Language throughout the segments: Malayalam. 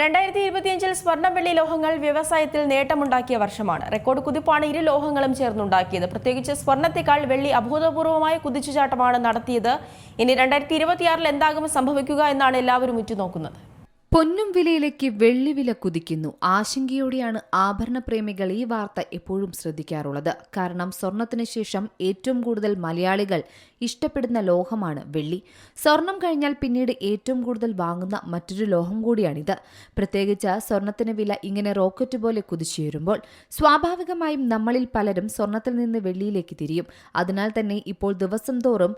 രണ്ടായിരത്തി ഇരുപത്തിയഞ്ചിൽ സ്വർണം വെള്ളി ലോഹങ്ങൾ വ്യവസായത്തിൽ നേട്ടമുണ്ടാക്കിയ വർഷമാണ്. റെക്കോർഡ് കുതിപ്പാണ് ഇരു ലോഹങ്ങളും ചേർന്നുണ്ടാക്കിയത്. പ്രത്യേകിച്ച് സ്വർണത്തെക്കാൾ വെള്ളി അഭൂതപൂർവമായ കുതിച്ചുചാട്ടമാണ് നടത്തിയത്. ഇനി രണ്ടായിരത്തി ഇരുപത്തിയാറിൽ എന്താകും സംഭവിക്കുക എന്നാണ് എല്ലാവരും ഉറ്റുനോക്കുന്നത്. പൊന്നും വിലയിലേക്ക് വെള്ളി വില കുതിക്കുന്നു. ആശങ്കയോടെയാണ് ആഭരണ പ്രേമികൾ ഈ വാർത്ത എപ്പോഴും ശ്രദ്ധിക്കാറുള്ളത്. കാരണം സ്വർണത്തിന് ശേഷം ഏറ്റവും കൂടുതൽ മലയാളികൾ ഇഷ്ടപ്പെടുന്ന ലോഹമാണ് വെള്ളി. സ്വർണം കഴിഞ്ഞാൽ പിന്നീട് ഏറ്റവും കൂടുതൽ വാങ്ങുന്ന മറ്റൊരു ലോഹം കൂടിയാണിത്. പ്രത്യേകിച്ച് സ്വർണത്തിന് വില ഇങ്ങനെ റോക്കറ്റ് പോലെ കുതിച്ചുയരുമ്പോൾ സ്വാഭാവികമായും നമ്മളിൽ പലരും സ്വർണത്തിൽ നിന്ന് വെള്ളിയിലേക്ക് തിരിയും. അതിനാൽ തന്നെ ഇപ്പോൾ ദിവസം തോറും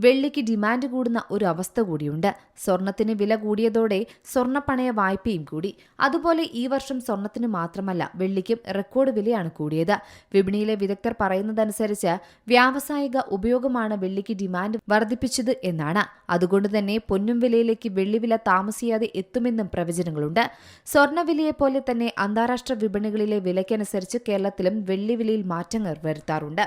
വെള്ളിക്ക് ഡിമാൻഡ് കൂടുന്ന ഒരു അവസ്ഥ കൂടിയുണ്ട്. സ്വർണത്തിന് വില കൂടിയതോടെ സ്വർണപ്പണയ വായ്പയും കൂടി. അതുപോലെ ഈ വർഷം സ്വർണത്തിന് മാത്രമല്ല വെള്ളിക്കും റെക്കോർഡ് വിലയാണ് കൂടിയത്. വിപണിയിലെ വിദഗ്ധർ പറയുന്നതനുസരിച്ച് വ്യാവസായിക ഉപയോഗമാണ് വെള്ളിക്ക് ഡിമാൻഡ് വർദ്ധിപ്പിച്ചത് എന്നാണ്. അതുകൊണ്ട് തന്നെ പൊന്നും വിലയിലേക്ക് വെള്ളി വില താമസിയാതെ എത്തുമെന്നും പ്രവചനങ്ങളുണ്ട്. സ്വർണവിലയെ പോലെ തന്നെ അന്താരാഷ്ട്ര വിപണികളിലെ വിലയ്ക്കനുസരിച്ച് കേരളത്തിലും വെള്ളി വിലയിൽ മാറ്റങ്ങൾ വരുത്താറുണ്ട്.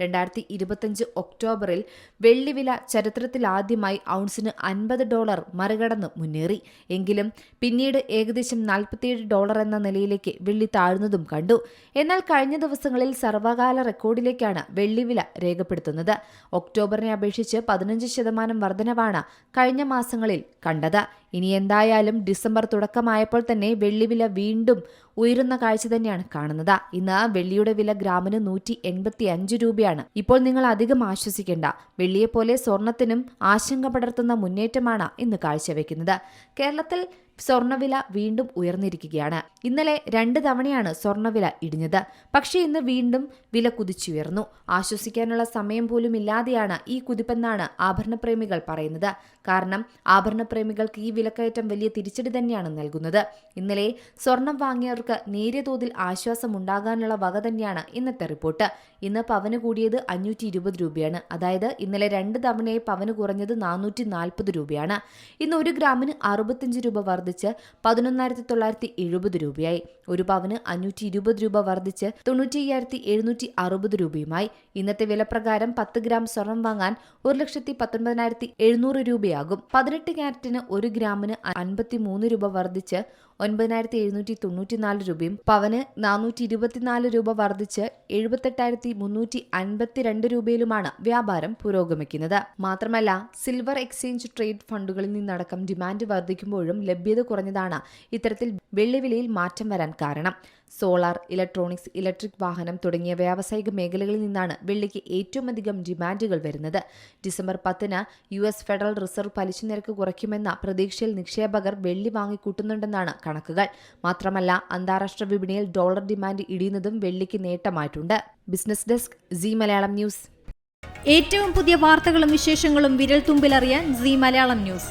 രണ്ടായിരത്തി ഇരുപത്തിയഞ്ച് ഒക്ടോബറിൽ വെള്ളിവില ചരിത്രത്തിലാദ്യമായി ഔൺസിന് അൻപത് ഡോളർ മറികടന്ന് മുന്നേറി. എങ്കിലും പിന്നീട് ഏകദേശം നാൽപ്പത്തിയേഴ് ഡോളർ എന്ന നിലയിലേക്ക് വെള്ളി താഴ്ന്നതും കണ്ടു. എന്നാൽ കഴിഞ്ഞ ദിവസങ്ങളിൽ സർവകാല റെക്കോർഡിലേക്കാണ് വെള്ളിവില രേഖപ്പെടുത്തുന്നത്. ഒക്ടോബറിനെ അപേക്ഷിച്ച് പതിനഞ്ച് ശതമാനം വർധനവാണ് കഴിഞ്ഞ മാസങ്ങളിൽ കണ്ടത്. ഇനി എന്തായാലും ഡിസംബർ തുടക്കമായപ്പോൾ തന്നെ വെള്ളിവില വീണ്ടും ഉയരുന്ന കാഴ്ച തന്നെയാണ് കാണുന്നത്. ഇന്ന് വെള്ളിയുടെ വില ഗ്രാമിന് നൂറ്റി എൺപത്തി അഞ്ച് രൂപയാണ്. ഇപ്പോൾ നിങ്ങൾ അധികം ആശ്വസിക്കേണ്ട. വെള്ളിയെപ്പോലെ സ്വർണത്തിനും ആശങ്ക പടർത്തുന്ന മുന്നേറ്റമാണ് ഇന്ന് കാഴ്ചവെക്കുന്നത്. കേരളത്തിൽ സ്വർണവില വീണ്ടും ഉയർന്നിരിക്കുകയാണ്. ഇന്നലെ രണ്ട് തവണയാണ് സ്വർണവില ഇടിഞ്ഞത്. പക്ഷേ ഇന്ന് വീണ്ടും വില കുതിച്ചുയർന്നു. ആശ്വസിക്കാനുള്ള സമയം പോലും ഇല്ലാതെയാണ് ഈ കുതിപ്പെന്നാണ് ആഭരണപ്രേമികൾ പറയുന്നത്. കാരണം ആഭരണപ്രേമികൾക്ക് ഈ വിലക്കയറ്റം വലിയ തിരിച്ചടി തന്നെയാണ് നൽകുന്നത്. ഇന്നലെ സ്വർണം വാങ്ങിയവർക്ക് നേരിയ തോതിൽ ആശ്വാസമുണ്ടാകാനുള്ള വക തന്നെയാണ് ഇന്നത്തെ റിപ്പോർട്ട്. ഇന്ന് പവന് കൂടിയത് അഞ്ഞൂറ്റി ഇരുപത് രൂപയാണ്. അതായത് ഇന്നലെ രണ്ട് തവണയായി പവന് കുറഞ്ഞത് നാനൂറ്റി നാൽപ്പത് രൂപയാണ്. ഇന്ന് ഒരു ഗ്രാമിന് അറുപത്തിയഞ്ച് രൂപ വർദ്ധിച്ച്. പതിനൊന്നായിരത്തി തൊള്ളായിരത്തി എഴുപത് രൂപയായി. ഒരു പവന് അഞ്ഞൂറ്റി ഇരുപത് രൂപ വർദ്ധിച്ച് തൊണ്ണൂറ്റി അയ്യായിരത്തി എഴുന്നൂറ്റി അറുപത് രൂപയുമായി. ഇന്നത്തെ വിലപ്രകാരം പത്ത് ഗ്രാം സ്വർണം വാങ്ങാൻ ഒരു ലക്ഷത്തി പത്തൊൻപതിനായിരത്തി എഴുന്നൂറ് രൂപയാകും. പതിനെട്ട് ക്യാരറ്റിന് ഒരു ഗ്രാമിന് അൻപത്തി മൂന്ന് രൂപ വർദ്ധിച്ച് ഒൻപതിനായിരത്തി എഴുന്നൂറ്റി തൊണ്ണൂറ്റിനാല് രൂപയും പവന് നാനൂറ്റി ഇരുപത്തിനാല് രൂപ വർദ്ധിച്ച് എഴുപത്തെട്ടായിരത്തി മുന്നൂറ്റി അൻപത്തിരണ്ട് രൂപയിലുമാണ് വ്യാപാരം പുരോഗമിക്കുന്നത്. മാത്രമല്ല സിൽവർ എക്സ്ചേഞ്ച് ട്രേഡ് ഫണ്ടുകളിൽ നിന്നടക്കം ഡിമാൻഡ് വർദ്ധിക്കുമ്പോഴും ലഭ്യത കുറഞ്ഞതാണ്. ഇത്തരത്തിൽ വെള്ളിവിലയിൽ മാറ്റം വരാൻ കാരണം. സോളാർ ഇലക്ട്രോണിക്സ് ഇലക്ട്രിക് വാഹനം തുടങ്ങിയ വ്യാവസായിക മേഖലകളിൽ നിന്നാണ് വെള്ളിക്ക് ഏറ്റവും അധികം ഡിമാൻഡുകൾ വരുന്നത്. ഡിസംബർ പത്തിന് യു എസ് ഫെഡറൽ റിസർവ് പലിശ നിരക്ക് കുറയ്ക്കുമെന്ന പ്രതീക്ഷയിൽ നിക്ഷേപകർ വെള്ളി വാങ്ങിക്കൂട്ടുന്നുണ്ടെന്നാണ് കണക്കുകൾ. മാത്രമല്ല അന്താരാഷ്ട്ര വിപണിയിൽ ഡോളർ ഡിമാൻഡ് ഇടിയുന്നതും വെള്ളിക്ക് നേട്ടമായിട്ടുണ്ട്. Business desk Zee Malayalam news. ഏറ്റവും പുതിയ വാർത്തകളും വിശേഷങ്ങളും വിരൽ തുമ്പിലറിയാൻ സി മലയാളം ന്യൂസ്.